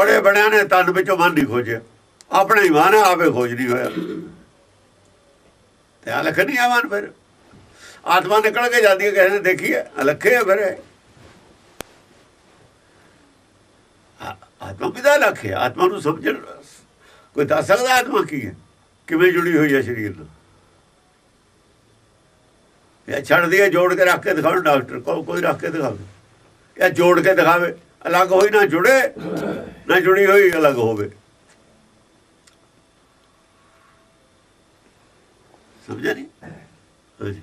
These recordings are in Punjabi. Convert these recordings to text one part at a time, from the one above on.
ਪੜੇ ਬਣਿਆ ਨੇ ਤਨ ਵਿੱਚੋਂ ਮਨ ਨਹੀਂ ਖੋਜਿਆ। ਆਪਣਾ ਹੀ ਮਨ ਹੈ, ਆਪੇ ਖੋਜ ਨਹੀਂ ਹੋਇਆ। ਤੇ ਅਲਖ ਨਹੀਂ ਆ ਫਿਰ। ਆਤਮਾ ਨਿਕਲ ਕੇ ਜਾਂਦੀ ਹੈ ਕਿਸੇ ਨੇ ਦੇਖੀ ਹੈ ਅਲਖੇ ਹੈ ਫਿਰ ਆਤਮਾ ਕਿਦਾ ਅਲਖ ਹੈ? ਆਤਮਾ ਨੂੰ ਸਮਝਣ ਕੋਈ ਦੱਸ ਸਕਦਾ ਆਤਮਾ ਕੀ ਹੈ? ਕਿਵੇਂ ਜੁੜੀ ਹੋਈ ਹੈ ਸਰੀਰ ਨਾਲ? ਇਹ ਛੱਡਦੀ ਹੈ ਜੋੜ ਕੇ ਰੱਖ ਕੇ ਦਿਖਾਉਣ ਡਾਕਟਰ ਕੋ ਕੋਈ ਰੱਖ ਕੇ ਦਿਖਾਵੇ। ਇਹ ਜੋੜ ਕੇ ਦਿਖਾਵੇ। ਅਲੱਗ ਹੋਈ ਨਾ ਜੁੜੇ ਨਾ ਜੁੜੀ ਹੋਈ ਅਲੱਗ ਹੋਵੇ। ਸਮਝਿਆ ਨਹੀਂ ਹਾਂਜੀ।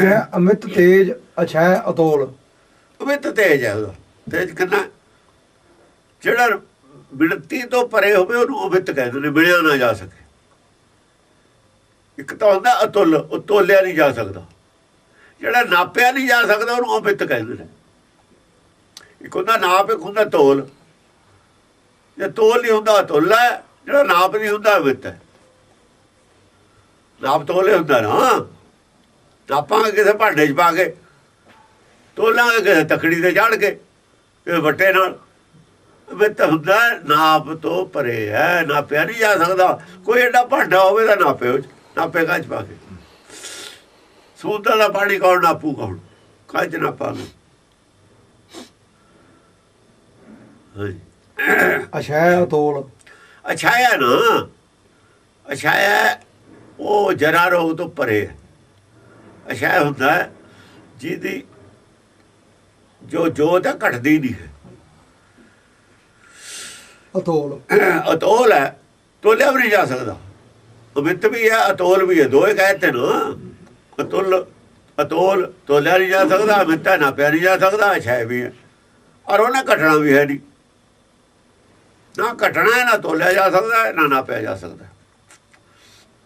ਜੈ ਅਮਿਤ ਤੇਜ ਅਛੈ ਅਤੋਲ। ਅਮਿਤ ਤੇਜ ਹੈ ਉਹਦਾ। ਤੇਜ ਕਿੰਨਾ? ਜਿਹੜਾ ਬਿੜਤੀ ਤੋਂ ਪਰੇ ਹੋਵੇ ਉਹਨੂੰ ਅਮਿਤ ਕਹਿੰਦੇ ਨੇ ਮਿਲਿਆ ਨਾ ਜਾ ਸਕੇ। ਇੱਕ ਤਾਂ ਹੁੰਦਾ ਅਤੁੱਲ ਉਹ ਤੋਲਿਆ ਨਹੀਂ ਜਾ ਸਕਦਾ। ਜਿਹੜਾ ਨਾਪਿਆ ਨਹੀਂ ਜਾ ਸਕਦਾ ਉਹਨੂੰ ਅਮਿਤ ਕਹਿੰਦੇ ਨੇ। ਇੱਕ ਹੁੰਦਾ ਨਾਪ ਇੱਕ ਹੁੰਦਾ ਤੋਲ। ਜੇ ਤੋਲ ਨਹੀਂ ਹੁੰਦਾ ਅਤੁੱਲ ਜਿਹੜਾ ਨਾਪ ਨਹੀਂ ਹੁੰਦਾ ਅਮਿਤ ਹੈ। ਨਾਪ ਤੋਲੇ ਹੁੰਦਾ ਨਾ। ਨਾਪਾਂਗੇ ਕਿਸੇ ਭਾਂਡੇ 'ਚ ਪਾ ਕੇ ਤੋਲਾਂਗੇ ਕਿਸੇ ਤਕੜੀ ਤੇ ਚੜ ਕੇ ਇਹ ਵੱਟੇ ਨਾਲ। ਵੀ ਹੁੰਦਾ ਨਾਪ ਤੋਂ ਪਰੇ ਹੈ, ਨਾਪਿਆ ਨਹੀਂ ਜਾ ਸਕਦਾ। ਕੋਈ ਐਡਾ ਭਾਂਡਾ ਹੋਵੇ ਤਾਂ ਨਾਪੇ ਉਹ ਨਾਪੇ ਕੱਚ ਪਾ ਕੇ। ਸਮੁੰਦਰ ਦਾ ਪਾਣੀ ਕੌਣ ਨਾਪੂ ਕੌਣ? ਕੱਚ ਨਾਪਾਂਗੇ? ਹਾਂਜੀ ਅਛੈ ਅਤੋਲ ਅਛਾਇਆ ਨਾ। ਅਛਾਇਆ ਉਹ ਜਰਾ ਰੋਗ ਤੋਂ ਪਰੇ ਹੈ। ਅਛਾਇਆ ਹੁੰਦਾ ਜਿਹਦੀ ਜੋ ਜੋਤ ਹੈ ਘਟਦੀ ਨਹੀਂ ਹੈ। ਅਤੋਲ। ਅਤੋਲ ਹੈ ਤੋਲਿਆ ਵੀ ਨਹੀਂ ਜਾ ਸਕਦਾ। ਅਮਿਤ ਵੀ ਹੈ ਅਤੋਲ ਵੀ ਹੈ। ਦੋਏ ਕਹਤੇ ਨਾ। ਅਤੁੱਲ ਅਤੋਲ ਤੋਲਿਆ ਨਹੀਂ ਜਾ ਸਕਦਾ ਅਮਿਤ ਨਾ ਪਿਆ ਨਹੀਂ ਜਾ ਸਕਦਾ ਅਛਾਇਆ ਵੀ ਹੈ। ਔਰ ਉਹਨੇ ਘਟਣਾ ਵੀ ਹੈ ਨਹੀਂ। ਨਾ ਘਟਣਾ ਹੈ ਨਾ ਤੋਲਿਆ ਜਾ ਸਕਦਾ ਹੈ ਨਾ ਨਾਪਿਆ ਜਾ ਸਕਦਾ।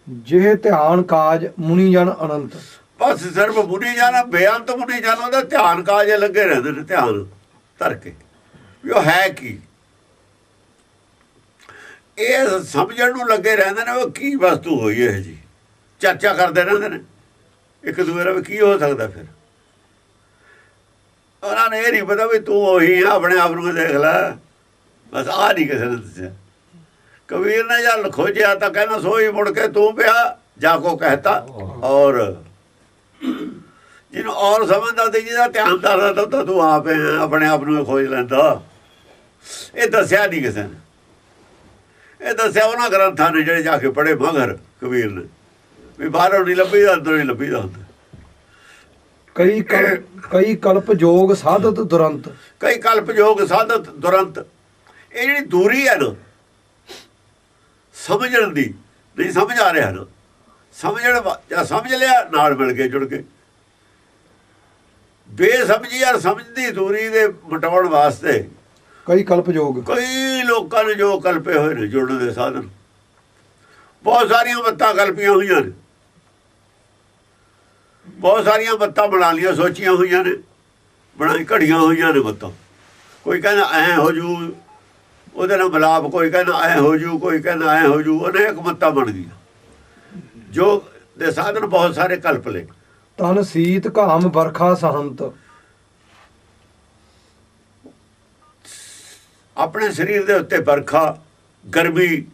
ਜਿਹ ਧਿਆਨ ਕਾਜ ਮੁਨੀ ਜਨ ਅਨੰਤ। ਬਸ ਸਿਰਫ ਮੁਨੀ ਜਾਣਾ ਬੇਅੰਤ ਮੁਨੀ ਜਾਣਾ ਉਹਦਾ ਧਿਆਨ ਕਾਜੇ ਲੱਗੇ ਰਹਿੰਦੇ ਨੇ ਧਿਆਨ ਧਰ ਕੇ। ਵੀ ਉਹ ਹੈ ਕੀ? ਇਹ ਸਮਝਣ ਨੂੰ ਲੱਗੇ ਰਹਿੰਦੇ ਨੇ ਉਹ ਕੀ ਵਸਤੂ ਹੋਈ ਹੈ ਜੀ? ਚਰਚਾ ਕਰਦੇ ਰਹਿੰਦੇ ਨੇ। ਇੱਕ ਦੂਜੇ ਨਾਲ ਵੀ ਕੀ ਹੋ ਸਕਦਾ ਫਿਰ? ਉਹਨਾਂ ਨੇ ਇਹ ਨਹੀਂ ਪਤਾ ਵੀ ਤੂੰ ਉਹੀ ਆ ਆਪਣੇ ਆਪ ਨੂੰ ਦੇਖ ਲੈ। ਬਸ ਆ ਨਹੀਂ ਕਿਸੇ ਨੇ ਦੱਸਿਆ। ਕਬੀਰ ਨੇ ਜਦ ਖੋਜਿਆ ਤਾਂ ਕਹਿੰਦਾ ਸੋਈ ਮੁੜ ਕੇ ਤੂੰ ਪਿਆ ਜਾ ਕੋ ਕਹਤਾ। ਔਰ ਜਿਹਨੂੰ ਔਰ ਸਮਝਦਾ ਤੇ ਜਿਹਦਾ ਧਿਆਨ ਕਰਦਾ ਤਾਂ ਤੂੰ ਆਪ ਆਪਣੇ ਆਪ ਨੂੰ ਖੋਜ ਲੈਂਦਾ। ਇਹ ਦੱਸਿਆ ਨਹੀਂ ਕਿਸੇ ਨੇ। ਇਹ ਦੱਸਿਆ ਉਹਨਾਂ ਗ੍ਰੰਥਾਂ ਨੇ ਜਿਹੜੇ ਜਾ ਕੇ ਪੜੇ ਮਗਰ ਕਬੀਰ ਨੇ। ਵੀ ਬਾਹਰੋਂ ਨਹੀਂ ਲੱਭੀ ਦਾ ਅੰਦਰੋਂ ਹੀ ਲੱਭੀ ਦਾ ਹੁੰਦਾ। ਕਈ ਕਈ ਕਲਪ ਜੋਗ ਸਾਧਤ ਦੁਰੰਤ। ਕਈ ਕਲਪ ਯੋਗ ਸਾਧਤ ਦੁਰੰਤ। ਇਹ ਜਿਹੜੀ ਦੂਰੀ ਹੈ ਨਾ ਸਮਝਣ ਦੀ ਨਹੀਂ ਸਮਝ ਆ ਰਿਹਾ ਨਾ। ਸਮਝਣ ਜਾਂ ਸਮਝ ਲਿਆ ਨਾਲ ਮਿਲ ਕੇ ਜੁੜ ਕੇ। ਬੇਸਮਝੀ ਔਰ ਸਮਝਦੀ ਦੂਰੀ ਦੇ ਮਟਾਉਣ ਵਾਸਤੇ ਕਈ ਕਲਪ ਜੋਗ ਕਈ ਲੋਕਾਂ ਨੇ ਜੋ ਕਲਪੇ ਹੋਏ ਨੇ ਜੁੜਨ ਦੇ ਸਾਧਨ। ਬਹੁਤ ਸਾਰੀਆਂ ਬੱਤਾਂ ਕਲਪੀਆਂ ਹੋਈਆਂ ਨੇ। ਬਹੁਤ ਸਾਰੀਆਂ ਬੱਤਾਂ ਬਣਾ ਲੀਆਂ ਸੋਚੀਆਂ ਹੋਈਆਂ ਨੇ। ਬਣਾਈ ਘੜੀਆਂ ਹੋਈਆਂ ਨੇ ਬੱਤਾਂ ਕੋਈ ਕਹਿੰਦਾ ਐ ਹੋ ਜੂ ਉਹਦੇ ਨਾਲ ਮਲਾਪ ਕੋਈ ਕਹਿੰਦਾ ਐ ਹੋ ਜੂ ਕੋਈ ਕਹਿੰਦਾ ਐ ਹੋ ਜੂ ਅਨੇਕ ਬੱਤਾਂ ਬਣ ਗਈਆਂ ਜੋ ਦੇ ਸਾਧਨ ਬਹੁਤ ਸਾਰੇ ਕਲਪ ਲਏ ਤਨ ਸੀਤ ਘਾਮ ਵਰਖਾ ਸਹੰਤ ਆਪਣੇ ਸਰੀਰ ਦੇ ਉੱਤੇ ਵਰਖਾ ਗਰਮੀ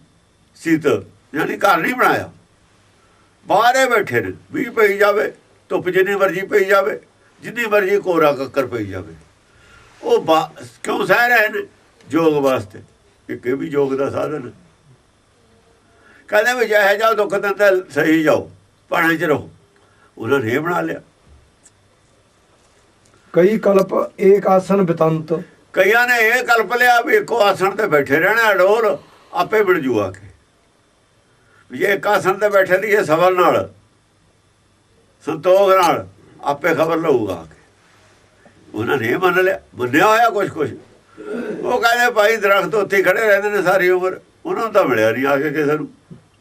ਸੀਤ ਯਾਨੀ ਘਰ ਨਹੀਂ ਬਣਾਇਆ। ਬਾਹਰੇ ਬੈਠੇ ਨੇ ਵੀ ਪਈ ਜਾਵੇ ਧੁੱਪ ਜਿੰਨੀ ਮਰਜ਼ੀ ਪਈ ਜਾਵੇ ਜਿੰਨੀ ਮਰਜ਼ੀ ਕੋਰਾ ਕੱਕਰ ਪਈ ਜਾਵੇ। ਉਹ ਕਿਉਂ ਸਹਿ ਰਹੇ ਨੇ? ਜੋਗ ਵਾਸਤੇ ਇੱਕ ਇਹ ਵੀ ਜੋਗ ਦਾ ਸਾਧਨ। ਕਹਿੰਦੇ ਵੀ ਜਾਇ ਜਾਓ ਦੁੱਖ ਦੰਦਾ ਸਹੀ ਜਾਓ ਪਾਣੀ ਚ ਰਹੋ। ਉਹਨਾਂ ਨੇ ਬਣਾ ਲਿਆ। ਕਈ ਕਲਪ ਏਕ ਆਸਨ ਬਿਤੰਤ। ਕਈਆਂ ਨੇ ਇਹ ਕਲਪ ਲਿਆ ਵੀ ਇੱਕੋ ਆਸਣ ਤੇ ਬੈਠੇ ਰਹਿਣਾ ਅਡੋਲ ਆਪੇ ਬਣ ਜੂ ਆ ਕੇ। ਵੀ ਜੇ ਇੱਕ ਆਸਣ ਤੇ ਬੈਠੇ ਦੀ ਇਹ ਸਬਰ ਨਾਲ ਸੰਤੋਖ ਨਾਲ ਆਪੇ ਖਬਰ ਲਊਗਾ ਉਹਨਾਂ ਨੇ ਮੰਨ ਲਿਆ ਮੰਨਿਆ ਹੋਇਆ ਕੁਛ ਕੁਛ ਉਹ ਕਹਿੰਦੇ ਭਾਈ ਦਰਖਤ ਉੱਥੇ ਖੜੇ ਰਹਿੰਦੇ ਨੇ ਸਾਰੀ ਉਮਰ। ਉਹਨਾਂ ਨੂੰ ਤਾਂ ਮਿਲਿਆ ਨਹੀਂ ਆ ਕੇ ਕਿਸੇ ਨੂੰ।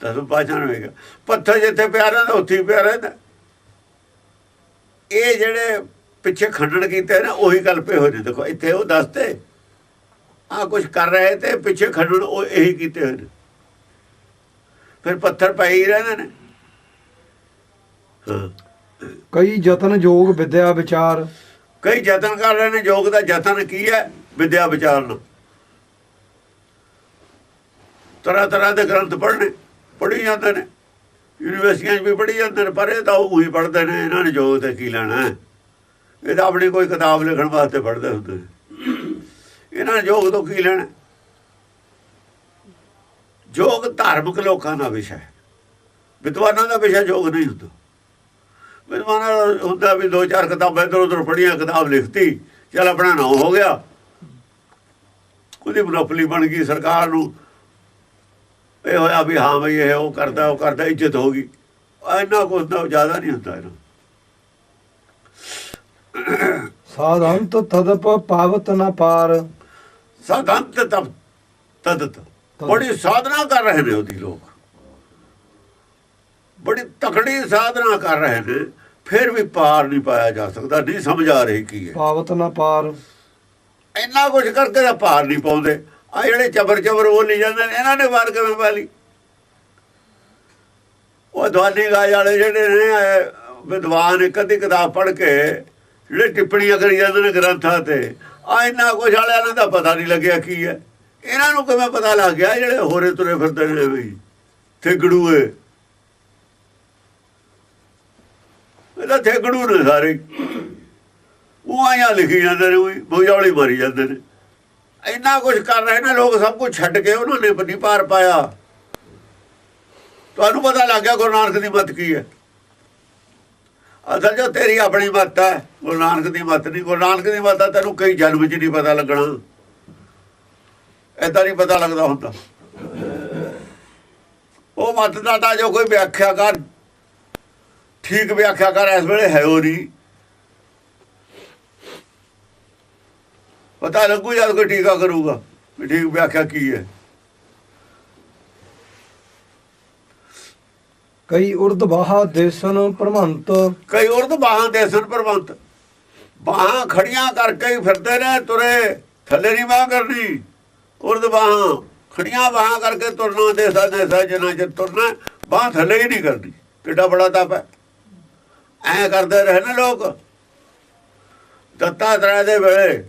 ਤਦੋਂ ਪਾਛਾਣ ਹੋਏਗਾ ਪੱਥਰ ਜਿੱਥੇ ਪਿਆ ਰਹਿੰਦਾ ਉੱਥੇ ਪਿਆ ਰਹਿੰਦਾ। ਇਹ ਜਿਹੜੇ ਪਿੱਛੇ ਖੰਡਨ ਕੀਤੇ ਨਾ ਉਹੀ ਕਲਪੇ ਹੋਏ ਨੇ ਦੇਖੋ ਇੱਥੇ ਉਹ ਦੱਸਦੇ। ਆ ਕੁਝ ਕਰ ਰਹੇ ਤੇ ਪਿੱਛੇ ਖੰਡਨ ਉਹ ਇਹੀ ਕੀਤੇ ਹੋਏ ਨੇ। ਫਿਰ ਪੱਥਰ ਪਏ ਹੀ ਰਹਿੰਦੇ ਨੇ। ਕਈ ਯਤਨ ਜੋਗ ਵਿਦਿਆ ਵਿਚਾਰ। ਕਈ ਯਤਨ ਕਰ ਰਹੇ ਨੇ ਯੋਗ ਦਾ ਯਤਨ ਕੀ ਹੈ? ਵਿਦਿਆ ਵਿਚਾਰਨ ਤਰ੍ਹਾਂ ਤਰ੍ਹਾਂ ਦੇ ਗ੍ਰੰਥ ਪੜ੍ਹਨੇ, ਪੜ੍ਹੀ ਜਾਂਦੇ ਨੇ। ਯੂਨੀਵਰਸਿਟੀਆਂ 'ਚ ਵੀ ਪੜ੍ਹੀ ਜਾਂਦੇ ਨੇ, ਪਰ ਇਹ ਤਾਂ ਉਹ ਹੀ ਪੜ੍ਹਦੇ ਨੇ, ਇਹਨਾਂ ਨੇ ਜੋਗ ਤੇ ਕੀ ਲੈਣਾ। ਇਹ ਤਾਂ ਆਪਣੀ ਕੋਈ ਕਿਤਾਬ ਲਿਖਣ ਵਾਸਤੇ ਪੜ੍ਹਦੇ ਹੁੰਦੇ ਨੇ। ਇਹਨਾਂ ਨੇ ਜੋਗ ਤੋਂ ਕੀ ਲੈਣਾ। ਜੋਗ ਧਾਰਮਿਕ ਲੋਕਾਂ ਦਾ ਵਿਸ਼ਾ ਹੈ। ਵਿਦਵਾਨਾਂ ਦਾ ਵਿਸ਼ਾ ਜੋਗ ਨਹੀਂ ਹੁੰਦਾ। ਵਿਦਵਾਨਾਂ ਦਾ ਹੁੰਦਾ ਵੀ ਦੋ ਚਾਰ ਕਿਤਾਬਾਂ ਇੱਧਰ ਉੱਧਰ ਪੜ੍ਹੀਆਂ, ਕਿਤਾਬ ਲਿਖਤੀ, ਚਲ ਆਪਣਾ ਨਾਂ ਹੋ ਗਿਆ। ਉਹਦੀ ਮਨੋਪਲੀ ਬਣ ਗਈ ਸਰਕਾਰ ਨੂੰ। ਇਹ ਹੋਇਆ ਵੀ ਹਾਂ ਬਈ ਇਹ ਉਹ ਕਰਦਾ ਉਹ ਕਰਦਾ ਇੱਜ਼ਤ ਹੋ ਗਈ। ਇੰਨਾ ਕੁਝ ਦਾ ਜ਼ਿਆਦਾ ਨਹੀਂ ਹੁੰਦਾ ਇਹਨਾਂ। ਸਾਧੰਤ ਤਦਪ ਪਾਵਤ ਨ ਪਾਰ। ਸਾਧੰਤ ਤਪ ਤਦਤ। ਬੜੀ ਸਾਧਨਾ ਕਰ ਰਹੇ ਨੇ ਉਹਦੀ ਲੋਕ। ਬੜੀ ਤਕੜੀ ਸਾਧਨਾ ਕਰ ਰਹੇ ਨੇ ਫਿਰ ਵੀ ਪਾਰ ਨਹੀਂ ਪਾਇਆ ਜਾ ਸਕਦਾ ਨਹੀਂ ਸਮਝ ਆ ਰਹੀ ਕੀ ਹੈ। ਪਾਵਤ ਨ ਪਾਰ। ਇੰਨਾ ਕੁਝ ਕਰਕੇ ਤਾਂ ਪਾਰ ਨਹੀਂ ਪਾਉਂਦੇ। ਆ ਜਿਹੜੇ ਚਬਰ ਚਬਰ ਬੋਲੀ ਜਾਂਦੇ ਨੇ ਇਹਨਾਂ ਨੇ ਵਾਰ ਕਿਵੇਂ ਪਾ ਉਹ ਦਵਾਨੀ ਗਾਜ ਵਾਲੇ ਜਿਹੜੇ ਨੇ ਵਿਦਵਾਨ ਇੱਕ ਅੱਧੀ ਕਿਤਾਬ ਪੜ੍ਹ ਕੇ ਜਿਹੜੇ ਟਿੱਪਣੀਆਂ ਕਰੀ ਜਾਂਦੇ ਨੇ ਗ੍ਰੰਥਾਂ ਤੇ ਆ ਇੰਨਾ ਕੁਝ ਵਾਲਿਆਂ ਨੂੰ ਤਾਂ ਪਤਾ ਨਹੀਂ ਲੱਗਿਆ ਕੀ ਹੈ। ਇਹਨਾਂ ਨੂੰ ਕਿਵੇਂ ਪਤਾ ਲੱਗ ਗਿਆ ਜਿਹੜੇ ਹੋਰੇ ਤੁਰੇ ਫਿਰਦੇ ਨੇ ਵੀ, ਥੇਗੜੂਏ? ਇਹਦਾ ਥੇਗੜੂ ਨੇ ਸਾਰੇ। ਉਹ ਆਇਆ ਲਿਖੀ ਜਾਂਦੇ ਨੇ, ਉਹੀ ਬੋਝਾਲੀ ਮਾਰੀ ਜਾਂਦੇ ਨੇ। ਇੰਨਾ ਕੁਝ ਕਰ ਰਹੇ ਨੇ ਲੋਕ, ਸਭ ਕੁਝ ਛੱਡ ਕੇ ਉਹਨਾਂ ਨੇ ਨਹੀਂ ਪਾਰ ਪਾਇਆ। ਤੁਹਾਨੂੰ ਪਤਾ ਲੱਗ ਗਿਆ ਗੁਰੂ ਨਾਨਕ ਦੀ ਮੱਤ ਕੀ ਹੈ? ਅਸਲ ਜੋ ਤੇਰੀ ਆਪਣੀ ਮੱਤ ਹੈ, ਗੁਰੂ ਨਾਨਕ ਦੀ ਮੱਤ ਨਹੀਂ। ਗੁਰੂ ਨਾਨਕ ਦੀ ਮਤ ਹੈ ਤੈਨੂੰ ਕਈ ਜਨਮ ਵਿੱਚ ਨਹੀਂ ਪਤਾ ਲੱਗਣਾ। ਏਦਾਂ ਨਹੀਂ ਪਤਾ ਲੱਗਦਾ ਹੁੰਦਾ। ਉਹ ਮਤ ਦਾ ਤਾਂ ਜੋ ਕੋਈ ਵਿਆਖਿਆ ਕਰ, ਠੀਕ ਵਿਆਖਿਆ ਕਰ, ਇਸ ਵੇਲੇ ਹੈ ਉਹ ਨਹੀਂ। ਪਤਾ ਲੱਗੂ ਜਦ ਕੋਈ ਟੀਕਾ ਕਰੂਗਾ ਵੀ ਠੀਕ ਵਿਆਖਿਆ ਕੀ ਹੈ। ਕਈ ਉਰਦ ਬਾਹਾ ਦੇਸਨ ਪ੍ਰਮੰਤ ਕਈ ਉਰਦ ਬਾਹਾਂ ਦੇ ਸਨ ਪ੍ਰਬੰਧ ਬਾਹਾਂ ਖੜੀਆਂ ਕਰਕੇ ਹੀ ਫਿਰਦੇ ਨੇ ਤੁਰੇ। ਥੱਲੇ ਨਹੀਂ ਬਾਹ ਕਰਨੀ। ਉਰਦ ਬਾਹਾਂ ਖੜੀਆਂ ਬਾਹਾਂ ਕਰਕੇ ਤੁਰਨਾ ਦੇਸਾ ਦੇਸਾ ਜਿੰਨਾ ਚਿਰ ਤੁਰਨਾ ਬਾਹ ਥੱਲੇ ਹੀ ਨਹੀਂ ਕਰਨੀ ਕਿੱਡਾ ਬੜਾ ਤਪ ਹੈ। ਐ ਕਰਦੇ ਰਹੇ ਨੇ ਲੋਕ। ਦੱਤਾਤਰੇయ ਦੇ ਵੇਲੇ।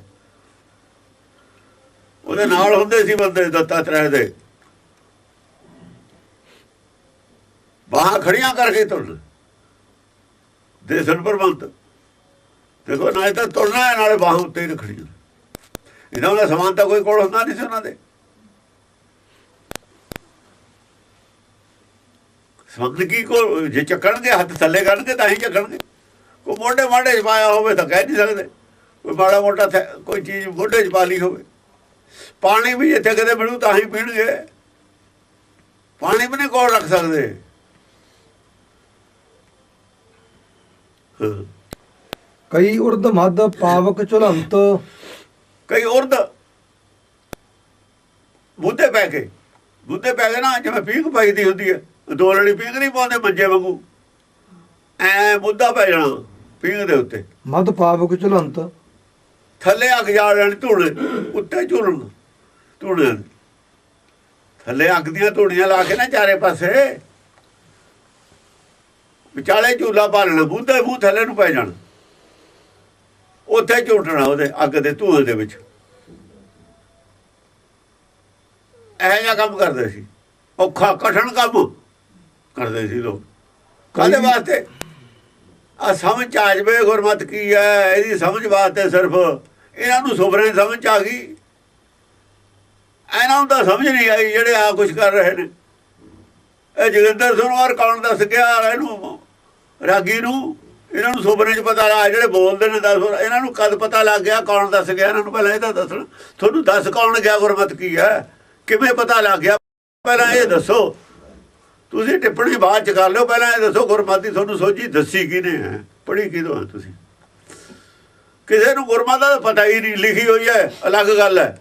ਉਹਦੇ ਨਾਲ ਹੁੰਦੇ ਸੀ ਬੰਦੇ ਦੱਤਾ ਦੱਤਾਤਰੇయ ਦੇ। ਬਾਹਾਂ ਖੜੀਆਂ ਕਰਕੇ ਤੁਰਨਾ। ਦੇਸਨ ਪ੍ਰਬੰਧ। ਦੇਖੋ, ਨਾ ਤਾਂ ਤੁਰਨਾ ਨਾਲੇ ਬਾਹਾਂ ਉੱਤੇ ਹੀ ਰੱਖਣੀਆਂ। ਇਹਨਾਂ ਦਾ ਸਮਾਨ ਤਾਂ ਕੋਈ ਕੋਲ ਹੁੰਦਾ ਨਹੀਂ ਸੀ ਉਹਨਾਂ ਦੇ। ਸਮਾਨ ਕੀ ਕੋ ਜੇ ਚੱਕਣਗੇ, ਹੱਥ ਥੱਲੇ ਕਰਨਗੇ, ਤਾਂ ਹੀ ਚੱਕਣਗੇ। ਕੋਈ ਮੋਢੇ ਮਾਢੇ 'ਚ ਪਾਇਆ ਹੋਵੇ ਤਾਂ ਕਹਿ ਨਹੀਂ ਸਕਦੇ। ਕੋਈ ਮਾੜਾ ਮੋਟਾ ਕੋਈ ਚੀਜ਼ ਮੋਢੇ 'ਚ ਪਾ ਲਈ ਹੋਵੇ। ਪਾਣੀ ਵੀ ਜਿੱਥੇ ਕਦੇ ਮਿਲੂ ਤਾਂ ਹੀ ਪੀਣਗੇ ਪਾਣੀ ਵੀ ਨਹੀਂ ਕੋਲ ਰੱਖ ਸਕਦੇ। ਕਈ ਉਰਦ ਮਦ ਪਾਵਕ ਝੁਲੰਤ। ਕਈ ਉਰਦ ਬੁੱਧੇ ਪੈ ਕੇ। ਬੁੱਧੇ ਪੈ ਕੇ ਨਾ ਜਿਵੇਂ ਪੀਂਘ ਪਾਈਦੀ ਹੁੰਦੀ ਹੈ। ਦੋ ਲੜੀ ਪੀਂਘ ਨਹੀਂ ਪਾਉਂਦੇ ਮੰਜੇ ਵਾਂਗੂ। ਐ ਬੁੱਧਾ ਪੈ ਜਾਣਾ ਪੀਂਘ ਦੇ ਉੱਤੇ। ਮਦ ਪਾਵਕ ਝੁਲੰਤ। ਥੱਲੇ ਅੱਗ ਜਾ ਲੈਣ ਧੂਣੇ ਉੱਤੇ ਝੂਲਣ ਧੂਣੇ ਥੱਲੇ ਅੱਗ ਦੀਆਂ ਧੂਣੀਆਂ ਲਾ ਕੇ ਨਾ ਚਾਰੇ ਪਾਸੇ। ਵਿਚਾਲੇ ਝੂਲਾ ਪਾ ਲੈਣਾ ਬੁੱਧੇ ਮੂੰਹ ਥੱਲੇ ਨੂੰ ਪੈ ਜਾਣਾ। ਉੱਥੇ ਝੂਟਣਾ ਉਹਦੇ ਅੱਗ ਦੇ ਧੂਏ ਦੇ ਵਿੱਚ। ਇਹ ਜਿਹਾ ਕੰਮ ਕਰਦੇ ਸੀ। ਔਖਾ ਕਠਨ ਕੰਮ ਕਰਦੇ ਸੀ ਲੋਕ। ਕਾਹਦੇ ਵਾਸਤੇ? ਆ ਸਮਝ ਆ ਜਵੇ ਗੁਰਮਤ ਕੀ ਹੈ? ਇਹਦੀ ਸਮਝ ਵਾਸਤੇ ਸਿਰਫ ਇਹਨਾਂ ਨੂੰ ਸੁਭਰੇ ਸਮਝ ਆ ਗਈ। ਇਹਨਾਂ ਨੂੰ ਤਾਂ ਸਮਝ ਨਹੀਂ ਆਈ ਜਿਹੜੇ ਆ ਕੁਝ ਕਰ ਰਹੇ ਨੇ। ਇਹ ਜਗਿੰਦਰ ਸੁਨਵਾਰ ਕੌਣ ਦੱਸ ਗਿਆ ਇਹਨੂੰ? ਰਾਗੀ ਨੂੰ? ਇਹਨਾਂ ਨੂੰ ਸੁਪਨੇ 'ਚ ਪਤਾ ਲੱਗਾ ਜਿਹੜੇ ਬੋਲਦੇ ਨੇ ਦੱਸ ਇਹਨਾਂ ਨੂੰ ਕਦ ਪਤਾ ਲੱਗ ਗਿਆ ਕੌਣ ਦੱਸ ਗਿਆ? ਇਹਨਾਂ ਨੂੰ ਪਹਿਲਾਂ ਇਹ ਤਾਂ ਦੱਸਣ। ਤੁਹਾਨੂੰ ਦੱਸ ਕੌਣ ਗਿਆ ਗੁਰਮਤ ਕੀ ਹੈ? ਕਿਵੇਂ ਪਤਾ ਲੱਗ ਗਿਆ? ਪਹਿਲਾਂ ਇਹ ਦੱਸੋ। ਤੁਸੀਂ ਟਿੱਪਣੀ ਬਾਅਦ ਚ ਕਰ ਲਿਓ। ਪਹਿਲਾਂ ਇਹ ਦੱਸੋ ਗੁਰਮਤਿ ਤੁਹਾਨੂੰ ਸੋਝੀ ਦੱਸੀ ਕਿਨੇ ਹੈ? ਪੜ੍ਹੀ ਕਿਦੋਂ ਤੁਸੀਂ? ਕਿਸੇ ਨੂੰ ਗੁਰਮਤਿ ਦਾ ਪਤਾ ਹੀ ਨਹੀਂ, ਲਿਖੀ ਹੋਈ ਹੈ, ਅਲੱਗ ਗੱਲ ਹੈ।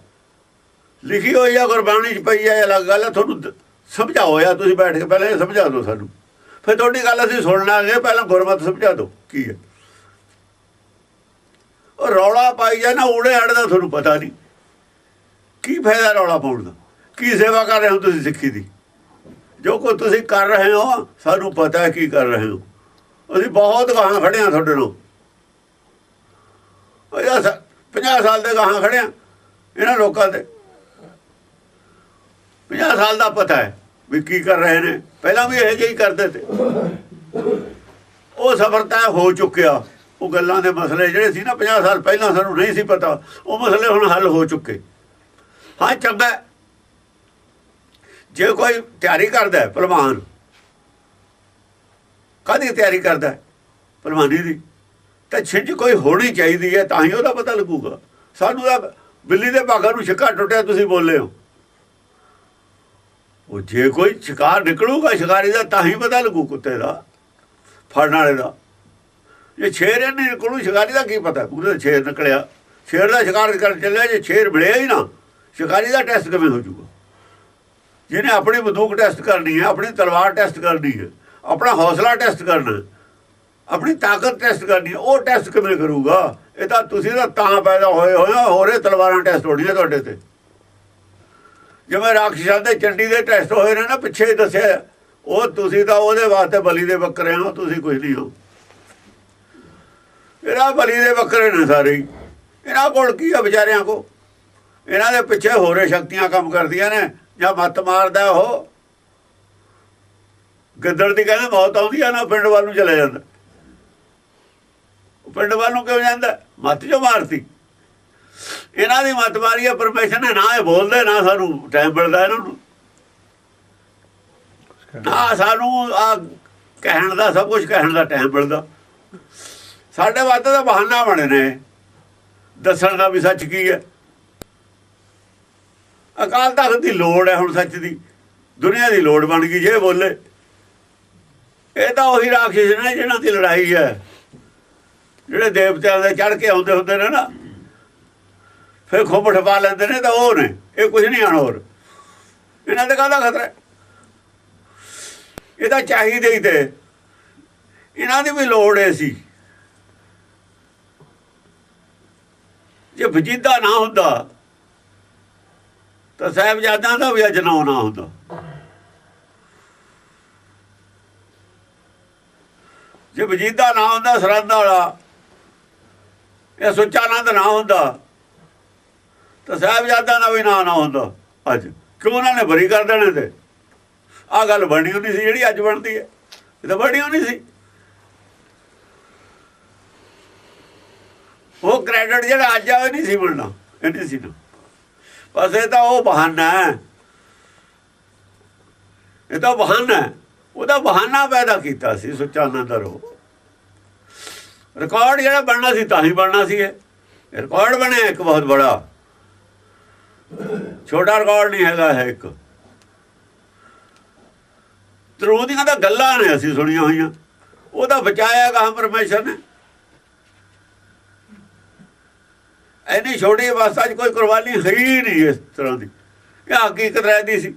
ਲਿਖੀ ਹੋਈ ਹੈ ਗੁਰਬਾਣੀ ਚ ਪਈ ਹੈ ਅਲੱਗ ਗੱਲ ਹੈ। ਤੁਹਾਨੂੰ ਸਮਝਾਓ ਯਾ ਤੁਸੀਂ ਬੈਠ ਕੇ ਪਹਿਲਾਂ ਇਹ ਸਮਝਾ ਦਿਓ ਸਾਨੂੰ। ਫਿਰ ਤੁਹਾਡੀ ਗੱਲ ਅਸੀਂ ਸੁਣ ਲਾਂਗੇ, ਪਹਿਲਾਂ ਗੁਰਮਤ ਸਮਝਾ ਦਿਓ, ਕੀ ਹੈ। ਉਹ ਰੌਲਾ ਪਾਈ ਜਾ ਨਾ, ਊੜੇ ਹੜ ਦਾ ਤੁਹਾਨੂੰ ਪਤਾ ਨਹੀਂ। ਕੀ ਫਾਇਦਾ ਰੌਲਾ ਪਾਉਣ ਦਾ? ਕੀ ਸੇਵਾ ਕਰ ਰਹੇ ਹੋ ਤੁਸੀਂ ਸਿੱਖੀ ਦੀ? ਜੋ ਕੋ ਤੁਸੀਂ ਕਰ ਰਹੇ ਹੋ, ਸਾਨੂੰ ਪਤਾ ਹੈ ਕੀ ਕਰ ਰਹੇ ਹੋ। ਅਸੀਂ ਬਹੁਤ ਗਾਹਾਂ ਖੜੇ ਆ ਤੁਹਾਡੇ ਨੂੰ 50 ਸਾਲ ਦੇ ਗਾਹਾਂ ਖੜੇ ਇਹਨਾਂ ਲੋਕਾਂ ਦੇ 50 ਸਾਲ ਦਾ ਪਤਾ ਹੈ ਵੀ ਕੀ ਕਰ ਰਹੇ ਨੇ। ਪਹਿਲਾਂ ਵੀ ਇਹ ਜਿਹੀ ਕਰਦੇ ਤੇ। ਉਹ ਸਫਰ ਤੈਅ ਹੋ ਚੁੱਕਿਆ। ਉਹ ਗੱਲਾਂ ਦੇ ਮਸਲੇ ਜਿਹੜੇ ਸੀ ਨਾ 50 ਸਾਲ ਪਹਿਲਾਂ ਸਾਨੂੰ ਨਹੀਂ ਸੀ ਪਤਾ। ਉਹ ਮਸਲੇ ਹੁਣ ਹੱਲ ਹੋ ਚੁੱਕੇ। ਹਾਂ, ਚੰਗਾ ਜੇ ਕੋਈ ਤਿਆਰੀ ਕਰਦਾ ਹੈ ਪਹਿਲਵਾਨ ਕਾਹਦੀ ਤਿਆਰੀ ਕਰਦਾ ਹੈ? ਪਹਿਲਵਾਨੀ ਦੀ। ਤਾਂ ਛਿੰਝ ਕੋਈ ਹੋਣੀ ਚਾਹੀਦੀ ਹੈ, ਤਾਂ ਹੀ ਉਹਦਾ ਪਤਾ ਲੱਗੂਗਾ। ਸਾਨੂੰ ਤਾਂ ਬਿੱਲੀ ਦੇ ਬਾਗਾਂ ਨੂੰ ਛਿੱਕਾ ਟੁੱਟਿਆ, ਤੁਸੀਂ ਬੋਲੇ ਹੋ। ਉਹ ਜੇ ਕੋਈ ਸ਼ਿਕਾਰ ਨਿਕਲੂਗਾ ਸ਼ਿਕਾਰੀ ਦਾ, ਤਾਂ ਹੀ ਪਤਾ ਲੱਗੂ ਕੁੱਤੇ ਦਾ, ਫੜਨ ਵਾਲੇ ਦਾ। ਜੇ ਸ਼ੇਰ ਇਹ ਨਹੀਂ ਨਿਕਲੂ, ਸ਼ਿਕਾਰੀ ਦਾ ਕੀ ਪਤਾ? ਉਹਦੇ ਦਾ ਸ਼ੇਰ ਨਿਕਲਿਆ। ਸ਼ੇਰ ਦਾ ਸ਼ਿਕਾਰ ਕਰ ਚੱਲਿਆ, ਜੇ ਸ਼ੇਰ ਮਿਲਿਆ ਹੀ ਨਾ, ਸ਼ਿਕਾਰੀ ਦਾ ਟੈਸਟ ਕਿਵੇਂ ਹੋ ਜਾਊਗਾ? ਜਿਹਨੇ ਆਪਣੀ ਬੰਦੂਕ ਟੈਸਟ ਕਰਨੀ ਹੈ, ਆਪਣੀ ਤਲਵਾਰ ਟੈਸਟ ਕਰਨੀ ਹੈ, ਆਪਣਾ ਹੌਸਲਾ ਟੈਸਟ ਕਰਨਾ ਆਪਣੀ ਤਾਕਤ ਟੈਸਟ ਕਰਨੀ ਉਹ ਟੈਸਟ ਕਿਵੇਂ ਕਰੂਗਾ? ਇਹ ਤਾਂ ਤੁਸੀਂ ਤਾਂ ਤਾਂ ਪੈਦਾ ਹੋਏ ਹੋਏ ਹੋ, ਹੋਰੇ ਤਲਵਾਰਾਂ ਟੈਸਟ ਹੋਣੀਆਂ ਤੁਹਾਡੇ ਤੇ। ਜਿਵੇਂ ਰਾਖਸ਼ਾਂ ਦੇ ਚੰਡੀ ਦੇ ਟੈਸਟ ਹੋਏ ਨੇ ਨਾ, ਪਿੱਛੇ ਦੱਸਿਆ ਉਹ ਤੁਸੀਂ ਤਾਂ ਉਹਦੇ ਵਾਸਤੇ ਬਲੀ ਦੇ ਬੱਕਰੇ ਹੋ, ਤੁਸੀਂ ਕੁਝ ਨਹੀਂ ਹੋ। ਇਹਨਾਂ ਬਲੀ ਦੇ ਬੱਕਰੇ ਨੇ ਸਾਰੇ ਇਹਨਾਂ ਕੋਲ ਕੀ ਆ ਵਿਚਾਰਿਆਂ ਕੋ ਇਹਨਾਂ ਦੇ ਪਿੱਛੇ ਹੋਰੇ ਸ਼ਕਤੀਆਂ ਕੰਮ ਕਰਦੀਆਂ ਨੇ, ਜਾਂ ਮੱਤ ਮਾਰਦਾ ਉਹ। ਗਿੱਦੜ ਦੀ ਕਹਿੰਦੇ ਮੌਤ ਆਉਂਦੀ ਆ ਨਾ, ਪਿੰਡ ਵੱਲ ਨੂੰ ਚਲੇ ਜਾਂਦਾ। ਪਿੰਡ ਵੱਲ ਨੂੰ ਕਿਉਂ ਜਾਂਦਾ? ਮੱਤ ਜੋ ਮਾਰਤੀ। ਇਹਨਾਂ ਦੀ ਮੱਤ ਮਾਰੀ ਆ, ਪਰਮੇਸ਼ਰ ਨੇ ਨਾ ਇਹ ਬੋਲਦੇ, ਨਾ ਸਾਨੂੰ ਟਾਈਮ ਮਿਲਦਾ ਇਹਨਾਂ ਨੂੰ। ਨਾ ਸਾਨੂੰ ਆ ਕਹਿਣ ਦਾ, ਸਭ ਕੁਝ ਕਹਿਣ ਦਾ ਟਾਈਮ ਮਿਲਦਾ। ਸਾਡੇ ਵਾਸਤੇ ਤਾਂ ਬਹਾਨਾ ਬਣੇ ਨੇ। ਦੱਸਣ ਦਾ ਵੀ ਸੱਚ ਕੀ ਹੈ? ਅਕਾਲ ਤਖਤ ਦੀ ਲੋੜ ਹੈ ਹੁਣ ਸੱਚ ਦੀ। ਦੁਨੀਆ ਦੀ ਲੋੜ ਬਣ ਗਈ ਜੇ ਬੋਲੇ। ਇਹ ਤਾਂ ਉਹੀ ਰਾਖਸ਼ ਨੇ ਜਿਹਨਾਂ ਦੀ ਲੜਾਈ ਹੈ। ਜਿਹੜੇ ਦੇਵਤਿਆਂ ਦੇ ਚੜ ਕੇ ਆਉਂਦੇ ਹੁੰਦੇ ਨੇ ਨਾ, ਫਿਰ ਖੁੰਬ ਠਪਾ ਲੈਂਦੇ ਨੇ ਤਾਂ ਉਹ ਨੇ, ਇਹ ਕੁਝ ਨਹੀਂ ਆਣ ਹੋਰ। ਇਹਨਾਂ ਦੇ ਕਾਹਦਾ ਖਤਰਾ ਇਹ ਤਾਂ ਚਾਹੀਦੇ ਹੀ ਤੇ। ਇਹਨਾਂ ਦੀ ਵੀ ਲੋੜ ਹੈ ਸੀ। ਜੇ ਵਜੀਦਾ ਨਾ ਹੁੰਦਾ, ਤਾਂ ਸਾਹਿਬਜ਼ਾਦਿਆਂ ਦਾ ਵੀ ਅਜਨੋ ਨਾ ਹੁੰਦਾ। ਜੇ ਵਜੀਦਾ ਨਾ ਹੁੰਦਾ ਸਰੰਦ ਵਾਲਾ ਇਹ ਸੁੱਚਾਨੰਦ ਨਾ ਹੁੰਦਾ। ਤਾਂ ਸਾਹਿਬਜ਼ਾਦਿਆਂ ਦਾ ਵੀ ਨਾਂ ਨਾ ਹੁੰਦਾ। ਅੱਜ ਕਿਉਂ ਉਹਨਾਂ ਨੇ ਬਰੀ ਕਰ ਦੇਣੇ ਤੇ? ਆ ਗੱਲ ਬਣੀ ਹੁੰਦੀ ਸੀ, ਜਿਹੜੀ ਅੱਜ ਬਣਦੀ ਹੈ। ਇਹ ਤਾਂ ਬਣੀ ਹੁੰਦੀ ਸੀ। ਉਹ ਕ੍ਰੈਡਿਟ ਜਿਹੜਾ ਅੱਜ ਆ, ਉਹ ਨਹੀਂ ਸੀ ਮਿਲਣਾ। ਇਹ ਨਹੀਂ ਸੀ ਨਾ। ਬਸ ਇਹ ਤਾਂ ਉਹ ਬਹਾਨਾ ਹੈ। ਇਹ ਤਾਂ ਬਹਾਨਾ ਹੈ। ਉਹਦਾ ਬਹਾਨਾ ਪੈਦਾ ਕੀਤਾ ਸੀ ਸੁੱਚਾ ਆਨੰਦ ਨੰਦਰੋ ਰਿਕਾਰਡ ਜਿਹੜਾ ਬਣਨਾ ਸੀ, ਤਾਂ ਹੀ ਬਣਨਾ ਸੀ ਇਹ। ਰਿਕਾਰਡ ਬਣਿਆ ਇੱਕ ਬਹੁਤ ਬੜਾ। ਛੋਟਾ ਰਿਕਾਰਡ ਨਹੀਂ ਹੈਗਾ ਹੈ ਇੱਕ। ਤਰੋ ਦੀਆਂ ਤਾਂ ਗੱਲਾਂ ਨੇ, ਅਸੀਂ ਸੁਣੀਆਂ ਹੋਈਆਂ। ਉਹਦਾ ਬਚਾਇਆ ਗਾ ਪਰਮੇਸ਼ਰ ਨੇ? ਐਨੀ ਛੋਟੀ ਅਵਸਥਾ 'ਚ ਕੋਈ ਕੁਰਬਾਨੀ ਹੈ ਹੀ ਨਹੀਂ ਇਸ ਤਰ੍ਹਾਂ ਦੀ। ਇਹ ਹਕੀਕਤ ਰਹਿਦੀ ਸੀ।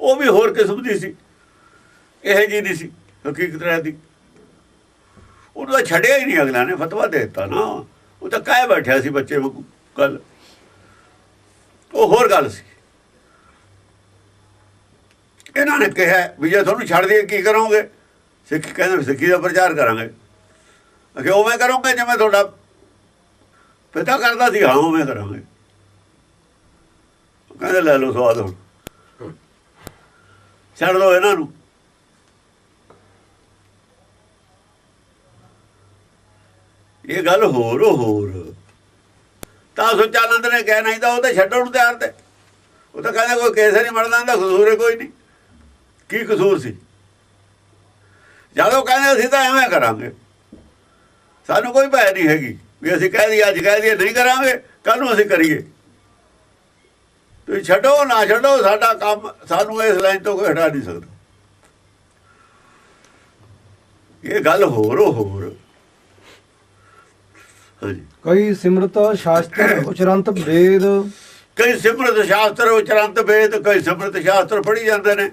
ਉਹ ਵੀ ਹੋਰ ਕਿਸਮ ਦੀ ਸੀ। ਇਹ ਜੀ ਨਹੀਂ ਸੀ। ਹਕੀਕਤ ਰਹਿਦੀ। ਉਹਨੂੰ ਤਾਂ ਛੱਡਿਆ ਹੀ ਨਹੀਂ ਅਗਲਾ ਨੇ, ਫਤਵਾ ਦੇ ਦਿੱਤਾ ਨਾ। ਉਹ ਤਾਂ ਕਾਇ ਬੈਠਿਆ ਸੀ ਬੱਚੇ ਵਾਂਗੂ ਗੱਲ ਉਹ ਹੋਰ ਗੱਲ ਸੀ। ਇਹਨਾਂ ਨੇ ਕਿਹਾ, ਵੀ ਜੇ ਤੁਹਾਨੂੰ ਛੱਡ ਦੇ ਕੀ ਕਰੋਗੇ? ਸਿੱਖ ਕਹਿੰਦੇ ਸਿੱਖੀ ਦਾ ਪ੍ਰਚਾਰ ਕਰਾਂਗੇ। ਅਖੇ ਉਵੇਂ ਕਰੋਗੇ ਜਿਵੇਂ ਤੁਹਾਡਾ ਪਿਤਾ ਕਰਦਾ ਸੀ, ਹਾਂ, ਉਵੇਂ ਕਰਾਂਗੇ। ਕਹਿੰਦੇ, ਲੈ ਲਓ ਸਵਾਦ ਹੁਣ। ਛੱਡ ਦੋ ਇਹਨਾਂ ਨੂੰ। ਇਹ ਗੱਲ ਹੋਰ ਹੋਰ। ਤਾਂ ਸੁਚਾਨੰਦ ਨੇ ਕਹਿ, ਨਹੀਂ ਤਾਂ ਉਹ ਤਾਂ ਛੱਡਣ ਨੂੰ ਤਿਆਰ ਤੇ। ਉਹ ਤਾਂ ਕਹਿੰਦਾ ਕੋਈ ਕੇਸ ਨਹੀਂ ਮਰਦਾ ਦਾ ਕਸੂਰ ਹੈ ਕੋਈ ਨਹੀਂ। ਕੀ ਕਸੂਰ ਸੀ? ਜਦੋਂ ਕਹਿੰਦੇ, ਅਸੀਂ ਤਾਂ ਐਵੇਂ ਕਰਾਂਗੇ। ਸਾਨੂੰ ਕੋਈ ਭੈ ਨਹੀਂ ਹੈਗੀ ਵੀ ਅਸੀਂ ਕਹਿ ਦਈਏ, ਅੱਜ ਕਹਿ ਦਈਏ, ਨਹੀਂ ਕਰਾਂਗੇ ਕੱਲ ਨੂੰ ਅਸੀਂ ਕਰੀਏ। ਤੁਸੀਂ ਛੱਡੋ, ਨਾ ਛੱਡੋ, ਸਾਡਾ ਕੰਮ, ਸਾਨੂੰ ਇਸ ਲਾਈਨ ਤੋਂ ਕੋਈ ਹਟਾ ਨਹੀਂ ਸਕਦਾ। ਇਹ ਗੱਲ ਹੋਰ ਹੋਰ। ਕਈ ਸਿਮਰਤ ਸ਼ਾਸਤਰ ਉਚਰੰਤ ਵੇਦ। ਕਈ ਸਿਮਰਤ ਸ਼ਾਸਤਰ ਉਚਰੰਤ ਵੇਦ ਕਈ ਸਿਮਰਤ ਸ਼ਾਸਤਰ ਪੜ੍ਹੀ ਜਾਂਦੇ ਨੇ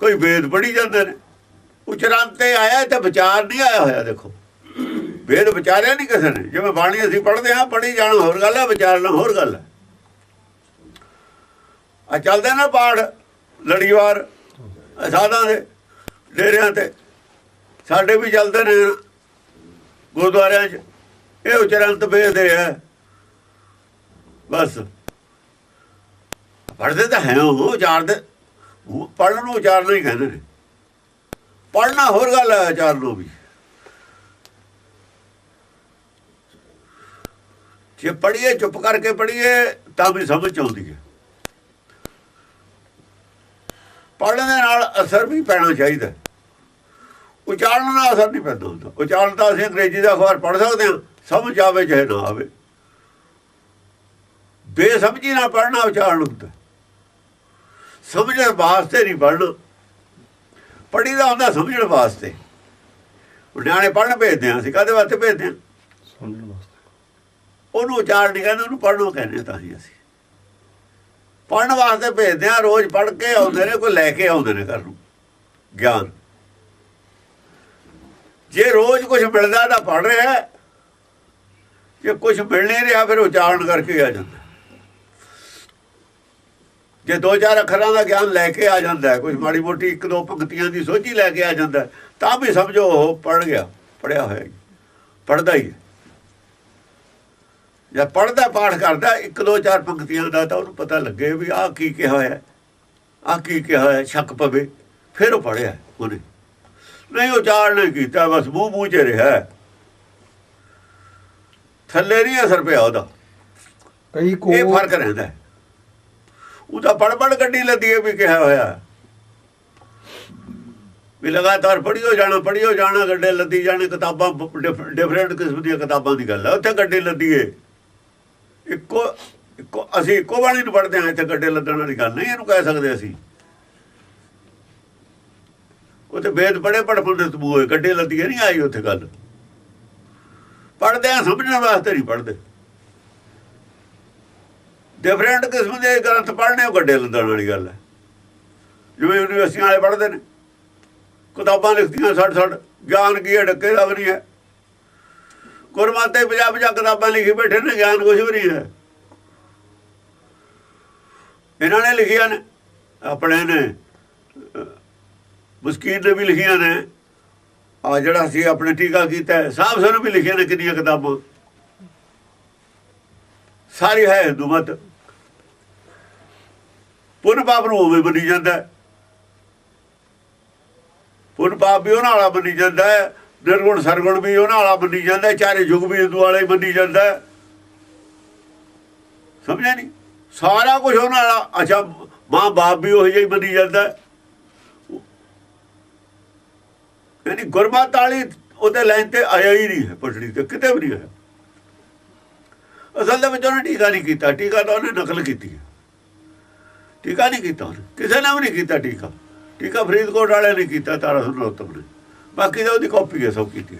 ਕੋਈ ਵੇਦ ਪੜ੍ਹੀ ਜਾਂਦੇ ਨੇ। ਉਚਰੰਤ ਤੇ ਆਇਆ ਤੇ ਵਿਚਾਰ ਨਹੀਂ ਆਇਆ ਹੋਇਆ ਦੇਖੋ। ਵੇਦ ਵਿਚਾਰਿਆ ਨਹੀਂ ਕਿਸੇ ਨੇ। ਜਿਵੇਂ ਬਾਣੀ ਅਸੀਂ ਪੜ੍ਹਦੇ ਹਾਂ ਪੜ੍ਹੀ ਜਾਣਾ ਹੋਰ ਗੱਲ ਹੈ ਵਿਚਾਰਨਾ ਹੋਰ ਗੱਲ ਹੈ। ਆ ਚੱਲਦੇ ਨਾ ਪਾਠ ਲੜੀਵਾਰ ਸਾਧਾਂ ਦੇ ਡੇਰਿਆਂ ਤੇ। ਸਾਡੇ ਵੀ ਚੱਲਦੇ ਨੇ ਗੁਰਦੁਆਰਿਆਂ 'ਚ। ਇਹ ਉਚਰੰਤ ਵੇਦ ਹੈ ਬਸ। ਪੜ੍ਹਦੇ ਤਾਂ ਹੈ ਉਹ ਉਚਾਰਦੇ। ਪੜ੍ਹਨ ਨੂੰ ਉਚਾਰਨਾ ਹੀ ਕਹਿੰਦੇ ਨੇ। ਪੜ੍ਹਨਾ ਹੋਰ ਗੱਲ ਹੈ ਉਚਾਰਨ ਨੂੰ ਵੀ। ਜੇ ਪੜ੍ਹੀਏ, ਚੁੱਪ ਕਰਕੇ ਪੜ੍ਹੀਏ, ਤਾਂ ਵੀ ਸਮਝ ਆਉਂਦੀ ਹੈ। ਪੜ੍ਹਨ ਦੇ ਨਾਲ ਅਸਰ ਵੀ ਪੈਣਾ ਚਾਹੀਦਾ। ਉਚਾਰਨ ਨਾਲ ਅਸਰ ਨਹੀਂ ਪੈਂਦਾ ਹੁੰਦਾ। ਉਚਾਰਨ ਤਾਂ ਅਸੀਂ ਅੰਗਰੇਜ਼ੀ ਦਾ ਅਖਬਾਰ ਪੜ੍ਹ ਸਕਦੇ ਹਾਂ। ਸਮਝ ਆਵੇ ਚਾਹੇ ਨਾ ਆਵੇ। ਬੇਸਮਝੀ ਨਾਲ ਪੜ੍ਹਨਾ ਉਚਾਰਨ ਹੁੰਦਾ। ਸਮਝਣ ਵਾਸਤੇ ਨਹੀਂ ਪੜ੍ਹਨਾ। ਪੜ੍ਹੀ ਦਾ ਹੁੰਦਾ ਸਮਝਣ ਵਾਸਤੇ। ਨਿਆਣੇ ਪੜ੍ਹਨ ਭੇਜਦੇ ਹਾਂ ਅਸੀਂ ਕਾਹਦੇ ਵਾਸਤੇ ਭੇਜਦੇ ਹਾਂ? ਸਮਝਣ ਵਾਸਤੇ। ਉਹਨੂੰ ਉਚਾਰਨ ਨਹੀਂ ਕਹਿੰਦੇ ਉਹਨੂੰ ਪੜ੍ਹਨੋਂ ਕਹਿੰਦੇ ਤਾਂ ਹੀ ਅਸੀਂ। ਪੜ੍ਹਨ ਵਾਸਤੇ ਭੇਜਦੇ ਆ ਰੋਜ਼ ਪੜ੍ਹ ਕੇ ਆਉਂਦੇ ਨੇ ਕੋਈ ਲੈ ਕੇ ਆਉਂਦੇ ਨੇ ਘਰ ਨੂੰ। ਗਿਆਨ। ਜੇ ਰੋਜ਼ ਕੁਝ ਮਿਲਦਾ ਤਾਂ ਪੜ੍ਹ ਰਿਹਾ। ਜੇ ਕੁਝ ਮਿਲ ਨਹੀਂ ਰਿਹਾ, ਫਿਰ ਉਚਾਰਨ ਕਰਕੇ ਆ ਜਾਂਦਾ। ਜੇ ਦੋ ਚਾਰ ਅੱਖਰਾਂ ਦਾ ਗਿਆਨ ਲੈ ਕੇ ਆ ਜਾਂਦਾ ਕੁਝ ਮਾੜੀ ਮੋਟੀ ਇੱਕ ਦੋ ਪੰਕਤੀਆਂ ਦੀ ਸੋਝੀ ਲੈ ਕੇ ਆ ਜਾਂਦਾ ਤਾਂ ਵੀ ਸਮਝੋ ਉਹ ਪੜ੍ਹ ਗਿਆ ਪੜਿਆ ਹੋਇਆ ਪੜਦਾ ਹੀ ਹੈ। ਜਾਂ ਪੜਦਾ ਪਾਠ ਕਰਦਾ, ਇੱਕ ਦੋ ਚਾਰ ਪੰਕਤੀਆਂ ਦਾ ਤਾਂ ਉਹਨੂੰ ਪਤਾ ਲੱਗੇ ਵੀ ਆਹ ਕੀ ਕਿਹਾ ਹੋਇਆ, ਆਹ ਕੀ ਕਿਹਾ ਹੋਇਆ, ਸ਼ੱਕ ਪਵੇ, ਫਿਰ ਉਹ ਪੜਿਆ ਉਹਨੇ। ਨਹੀਂ, ਉਚਾਰਨ ਕੀਤਾ, ਬਸ ਮੂੰਹ ਮੂੰਹ ਚ ਰਿਹਾ ਥੱਲੇ ਨਹੀਂ ਅਸਰ ਪਿਆ ਉਹਦਾ। ਕਈ ਕੋ ਇਹ ਫ਼ਰਕ ਰਹਿੰਦਾ ਹੈ। ਉਹ ਤਾਂ ਪੜ ਪੜ ਗੱਡੀ ਲੱਦੀ ਵੀ ਕਿਹਾ ਹੋਇਆ। ਵੀ ਲਗਾਤਾਰ ਪੜ੍ਹੀਓ ਜਾਣਾ ਪੜ੍ਹੀਓ ਜਾਣਾ ਗੱਡੇ ਲੱਦੀ ਜਾਣੇ ਕਿਤਾਬਾਂ ਡਿਫਰੈਂਟ ਕਿਸਮ ਦੀਆਂ ਕਿਤਾਬਾਂ ਦੀ ਗੱਲ ਹੈ। ਉੱਥੇ ਗੱਡੇ ਲੱਦੀ ਏ। ਇੱਕੋ ਇੱਕੋ ਅਸੀਂ ਇੱਕੋ ਬਾਣੀ ਨੂੰ ਪੜ੍ਹਦੇ ਹਾਂ ਇੱਥੇ ਗੱਡੇ ਲੱਦਣ ਵਾਲੀ ਗੱਲ ਨਹੀਂ ਇਹਨੂੰ ਕਹਿ ਸਕਦੇ ਅਸੀਂ। ਉੱਥੇ ਵੇਦ ਪੜੇ ਪੜ ਪੜ ਤਬੂਏ ਗੱਡੇ ਲੱਦੀ ਨਹੀਂ ਆਈ ਉੱਥੇ ਗੱਲ। ਪੜ੍ਹਦੇ ਆ ਸਮਝਣ ਵਾਸਤੇ ਨਹੀਂ ਪੜ੍ਹਦੇ। ਡਿਫਰੈਂਟ ਕਿਸਮ ਦੇ ਗ੍ਰੰਥ ਪੜ੍ਹਨੇ ਉਹ ਗੱਡੇ ਲੱਦਣ ਵਾਲੀ ਗੱਲ ਹੈ। ਜਿਵੇਂ ਯੂਨੀਵਰਸਿਟੀਆਂ ਵਾਲੇ ਪੜ੍ਹਦੇ ਨੇ। ਕਿਤਾਬਾਂ ਲਿਖਦੀਆਂ ਛੱਡ ਛੱਡ ਗਿਆਨ ਕੀ ਹੈ ਡੱਕੇ ਦਾ ਵੀ ਨਹੀਂ ਹੈ। ਗੁਰਮਤਿ ਪੰਜਾਬ ਪੰਜਾਹ ਕਿਤਾਬਾਂ ਲਿਖੀ ਬੈਠੇ ਨੇ ਗਿਆਨ ਕੁਝ ਵੀ ਨਹੀਂ ਹੈ। ਇਹਨਾਂ ਨੇ ਲਿਖੀਆਂ ਨੇ ਆਪਣੇ ਨੇ ਅਹ, ਨੇ ਵੀ ਲਿਖੀਆਂ ਨੇ। ਆ ਜਿਹੜਾ ਸੀ ਆਪਣੇ ਟੀਕਾ ਕੀਤਾ ਸਾਹਿਬ ਸਾਨੂੰ ਵੀ ਲਿਖੀਆਂ ਨੇ ਕਿੰਨੀਆਂ ਕਿਤਾਬਾਂ। ਸਾਰੀ ਹੈ ਹਿੰਦੂ ਮਤ। ਪੁੰਨ ਪਾਪ ਨੂੰ ਉਵੇਂ ਬਣੀ ਜਾਂਦਾ ਪੁੰਨ ਪਾਪ ਵੀ ਉਹਨਾਂ ਵਾਲਾ ਬਣੀ ਜਾਂਦਾ ਨਿਰਗੁਣ ਸਰਗੁਣ ਵੀ ਉਹਨਾਂ ਵਾਲਾ ਬਣੀ ਜਾਂਦਾ ਚਾਰੇ ਯੁਗ ਵੀ ਹਿੰਦੂ ਵਾਲਾ ਹੀ ਬਣੀ ਜਾਂਦਾ ਸਮਝਿਆ ਨਹੀਂ? ਸਾਰਾ ਕੁਝ ਉਹਨਾਂ ਵਾਲਾ, ਅੱਛਾ ਮਾਂ ਬਾਪ ਵੀ ਉਹ ਜਿਹੀ ਹੀ ਬਣੀ ਜਾਂਦਾ ਹੈ ਯਾਨੀ ਗੁਰਮਤ ਵਾਲੀ ਉਹਦੇ ਲਾਈਨ ਤੇ ਆਇਆ ਹੀ ਨਹੀਂ ਹੈ ਪਟੜੀ ਤੇ ਕਿਤੇ ਵੀ ਨਹੀਂ ਹੈ ਅਸਲ ਦੇ ਵਿੱਚ ਉਹਨੇ ਟੀਕਾ ਨਹੀਂ ਕੀਤਾ, ਟੀਕਾ ਤਾਂ ਉਹਨੇ ਨਕਲ ਕੀਤੀ ਹੈ। ਟੀਕਾ ਨਹੀਂ ਕੀਤਾ ਉਹਨੇ, ਕਿਸੇ ਨੇ ਵੀ ਨਹੀਂ ਕੀਤਾ ਟੀਕਾ। ਟੀਕਾ ਫਰੀਦਕੋਟ ਵਾਲੇ ਨੇ ਕੀਤਾ ਤਾਰਾ ਸੁਨੋਤਮ ਨੇ। ਬਾਕੀ ਤਾਂ ਉਹਦੀ ਕਾਪੀ ਹੈ, ਸਭ ਕੀਤੀ ਹੈ।